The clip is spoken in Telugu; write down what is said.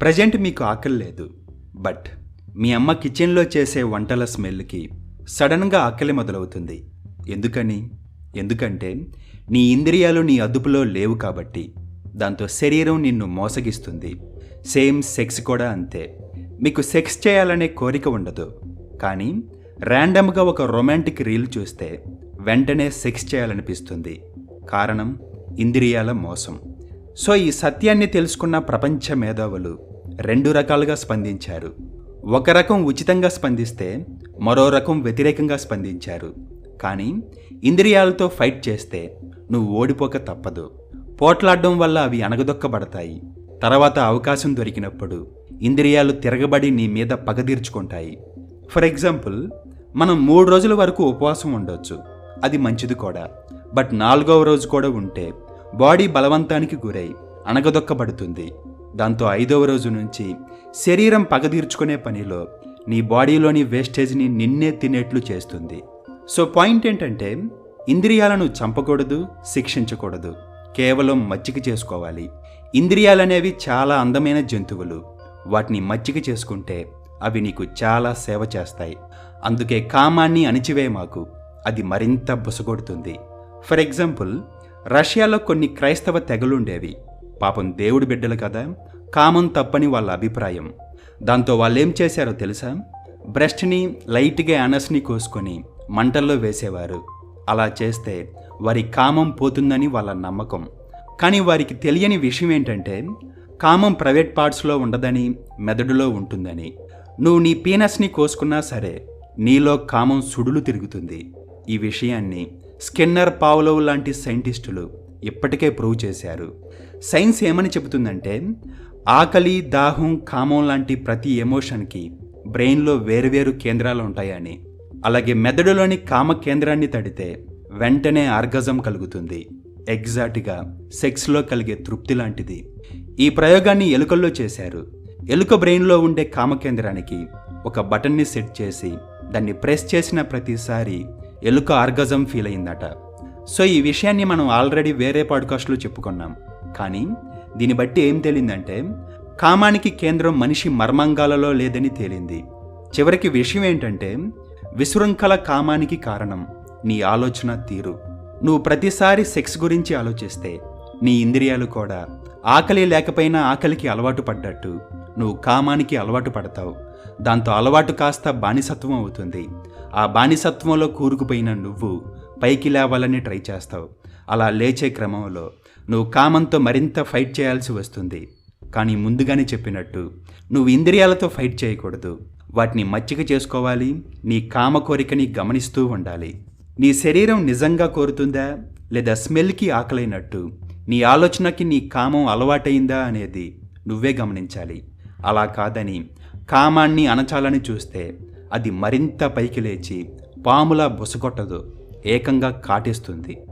ప్రజెంట్ మీకు ఆకలి లేదు. బట్ మీ అమ్మ కిచెన్లో చేసే వంటల స్మెల్కి సడన్గా ఆకలి మొదలవుతుంది. ఎందుకని? ఎందుకంటే నీ ఇంద్రియాలు నీ అదుపులో లేవు కాబట్టి దాంతో శరీరం నిన్ను మోసగిస్తుంది. సేమ్ సెక్స్ కూడా అంతే. మీకు సెక్స్ చేయాలనే కోరిక ఉండదు. కానీ ర్యాండమ్గా ఒక రొమాంటిక్ రీల్ చూస్తే వెంటనే సెక్స్ చేయాలనిపిస్తుంది. కారణం ఇంద్రియాల మోసం. సో ఈ సత్యాన్ని తెలుసుకున్న ప్రపంచ మేధావులు రెండు రకాలుగా స్పందించారు. ఒక రకం ఉచితంగా స్పందిస్తే మరో రకం వ్యతిరేకంగా స్పందించారు. కానీ ఇంద్రియాలతో ఫైట్ చేస్తే నువ్వు ఓడిపోక తప్పదు. పోట్లాడడం వల్ల అవి అణగదొక్కబడతాయి. తర్వాత అవకాశం దొరికినప్పుడు ఇంద్రియాలు తిరగబడి నీ మీద పగదీర్చుకుంటాయి ఫర్ ఎగ్జాంపుల్ మనం మూడు రోజుల వరకు ఉపవాసం ఉండొచ్చు. అది మంచిది కూడా. బట్ నాలుగవ రోజు కూడా ఉంటే బాడీ బలవంతానికి గురై అణగదొక్కబడుతుంది. దాంతో ఐదవ రోజు నుంచి శరీరం పగదీర్చుకునే పనిలో నీ బాడీలోని వేస్టేజ్ని నిన్నే తినేట్లు చేస్తుంది. సో పాయింట్ ఏంటంటే ఇంద్రియాలను చంపకూడదు శిక్షించకూడదు. కేవలం మచ్చిక చేసుకోవాలి. ఇంద్రియాలనేవి చాలా అందమైన జంతువులు. వాటిని మచ్చిక చేసుకుంటే అవి నీకు చాలా సేవ చేస్తాయి. అందుకే కామాన్ని అణిచివే మాకు. అది మరింత బుసగొడుతుంది. ఫర్ ఎగ్జాంపుల్ రష్యాలో కొన్ని క్రైస్తవ తెగలుండేవి. పాపం దేవుడి బిడ్డలు కదా? కామం తప్పని వాళ్ళ అభిప్రాయం. దాంతో వాళ్ళేం చేశారో తెలుసా? బ్రెస్ట్ని లైట్గా అనస్ని కోసుకొని మంటల్లో వేసేవారు. అలా చేస్తే వారి కామం పోతుందని వాళ్ళ నమ్మకం. కానీ వారికి తెలియని విషయం ఏంటంటే కామం ప్రైవేట్ పార్ట్స్లో ఉండదని మెదడులో ఉంటుందని. నువ్వు నీ పీనస్ని కోసుకున్నా సరే నీలో కామం సుడులు తిరుగుతుంది. ఈ విషయాన్ని స్కిన్నర్ పావులవ్ లాంటి సైంటిస్టులు ఇప్పటికే ప్రూవ్ చేశారు. సైన్స్ ఏమని చెబుతుందంటే ఆకలి దాహం కామం లాంటి ప్రతి ఎమోషన్కి బ్రెయిన్లో వేరువేరు కేంద్రాలు ఉంటాయని. అలాగే మెదడులోని కామ కేంద్రాన్ని తడితే వెంటనే ఆర్గజం కలుగుతుంది. ఎగ్జాక్ట్గా సెక్స్లో కలిగే తృప్తి లాంటిది. ఈ ప్రయోగాన్ని ఎలుకల్లో చేశారు. ఎలుక బ్రెయిన్లో ఉండే కామ కేంద్రానికి ఒక బటన్ని సెట్ చేసి దాన్ని ప్రెస్ చేసిన ప్రతిసారి ఎలుక ఆర్గజం ఫీల్ అయిందట. సో ఈ విషయాన్ని మనం ఆల్రెడీ వేరే పాడ్కాస్ట్లో చెప్పుకున్నాం. కానీ దీన్ని బట్టి ఏం తేలిందంటే కామానికి కేంద్రం మనిషి మర్మాంగాలలో లేదని తేలింది. చివరికి విషయం ఏంటంటే విశృంఖల కామానికి కారణం నీ ఆలోచన తీరు. నువ్వు ప్రతిసారి సెక్స్ గురించి ఆలోచిస్తే నీ ఇంద్రియాలు కూడా ఆకలి లేకపోయినా ఆకలికి అలవాటు పడ్డట్టు. నువ్వు కామానికి అలవాటు పడతావు. దాంతో అలవాటు కాస్త బానిసత్వం అవుతుంది. ఆ బానిసత్వంలో కూరుకుపోయిన నువ్వు పైకి లేవాలని ట్రై చేస్తావు. అలా లేచే క్రమంలో నువ్వు కామంతో మరింత ఫైట్ చేయాల్సి వస్తుంది. కానీ ముందుగానే చెప్పినట్టు నువ్వు ఇంద్రియాలతో ఫైట్ చేయకూడదు. వాటిని మచ్చిక చేసుకోవాలి. నీ కామ కోరికని గమనిస్తూ ఉండాలి. నీ శరీరం నిజంగా కోరుతుందా? లేదా స్మెల్కి ఆకలైనట్టు? నీ ఆలోచనకి నీ కామం అలవాటైందా అనేది నువ్వే గమనించాలి. అలా కాదని కామాన్ని అణచాలని చూస్తే అది మరింత పైకి లేచి పాములా బుసగొట్టదు. ఏకంగా కాటేస్తుంది.